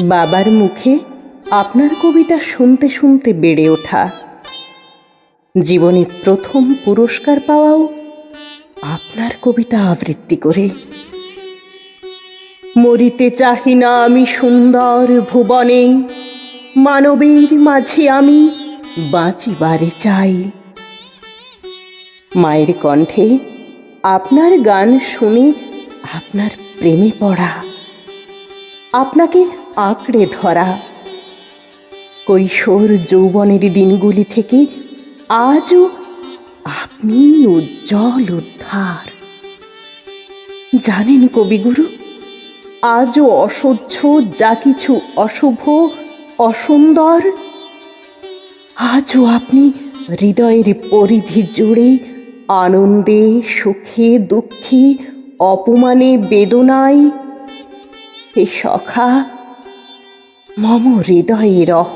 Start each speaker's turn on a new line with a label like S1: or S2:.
S1: বাবার মুখে আপনার কবিতা শুনতে শুনতে বেড়ে ওঠা। জীবনে প্রথম পুরস্কার পাওয়াও আপনার কবিতা আবৃত্তি করে। মরিতে চাহি না আমি সুন্দর ভুবনে, মানবের মাঝে আমি বাঁচিবারে চাই। মায়ের কণ্ঠে আপনার গান শুনে আপনার প্রেমে পড়া। আপনাকে আঁকড়ে ধরা। কৈশোর যৌবনের দিনগুলি থেকে আজও আপনি উজ্জ্বল উদ্ধার। জানেন কবিগুরু, আজও অসহ্য যা কিছু অশুভ, অসুন্দর, আজও আপনি হৃদয়ের পরিধি জুড়ে আনন্দে, সুখে, দুঃখে, অপমানে, বেদনায় হে সখা মম হৃদয়ে রহ